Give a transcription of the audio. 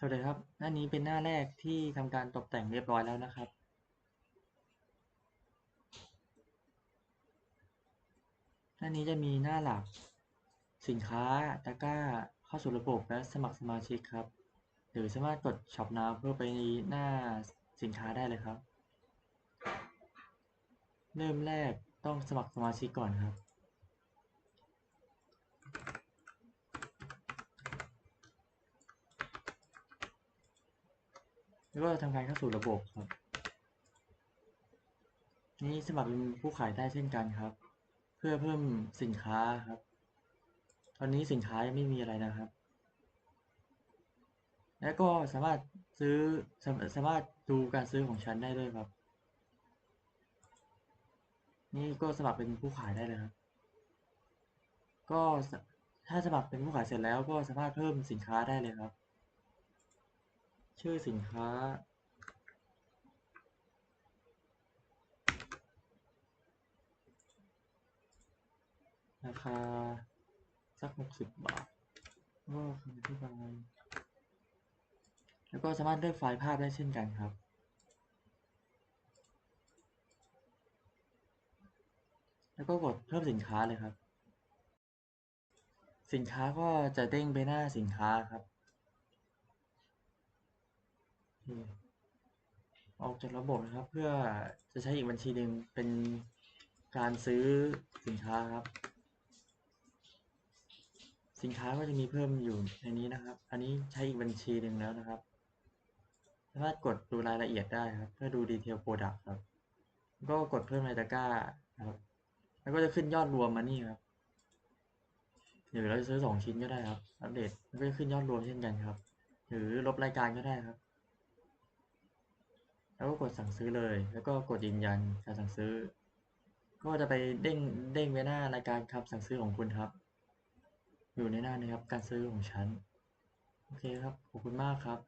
สวัสดีครับ หน้านี้เป็นหน้าแรกที่ทำการตกแต่งเรียบร้อยแล้วนะครับ หน้านี้จะมีหน้าหลัก สินค้า ตะกร้า เข้าสู่ระบบและสมัครสมาชิกครับ หรือสามารถกดช็อปนาเพื่อไปหน้าสินค้าได้เลยครับ เริ่มแรกต้องสมัครสมาชิกก่อนครับ แล้วก็ทำการเข้าสู่ระบบครับ นี่สมัครเป็นผู้ขายได้เช่นกันครับ เพื่อเพิ่มสินค้าครับ ตอนนี้สินค้ายังไม่มีอะไรนะครับ แล้วก็สามารถซื้อสาสามารถดูการซื้อของฉันได้ด้วยครับ นี่ก็สมัครเป็นผู้ขายได้เลยครับ ก็ถ้าสมัครเป็นผู้ขายเสร็จแล้วก็สามารถเพิ่มสินค้าได้เลยครับ ชื่อสินค้าราคาสักหกสิบบาทก็คำอธิบายแล้วก็สามารถเลือกไฟล์ภาพได้เช่นกันครับ แล้วก็กดเพิ่มสินค้าเลยครับ สินค้าก็จะเด้งไปหน้าสินค้าครับ ออกจากระบบนะครับ เพื่อจะใช้อีกบัญชีหนึ่งเป็นการซื้อสินค้าครับ สินค้าก็จะมีเพิ่มอยู่ในนี้นะครับ อันนี้ใช้อีกบัญชีหนึ่งแล้วนะครับสามารถกดดูรายละเอียดได้ครับ เพื่อดูดีเทลโปรดักต์ครับก็กดเพิ่มในตะกร้าครับ แล้วก็จะขึ้นยอดรวมมานี่ครับหรือเราจะซื้อสองชิ้นก็ได้ครับ อัปเดตก็จะขึ้นยอดรวมเช่นกันครับ หรือลบรายการก็ได้ครับ แล้วก็กดสั่งซื้อเลย แล้วก็กดยืนยันการสั่งซื้อ ก็จะไปเด้งเด้งไปหน้ารายการคำสั่งซื้อของคุณครับ อยู่ในหน้านี้ครับการซื้อของฉัน โอเคครับ ขอบคุณมากครับ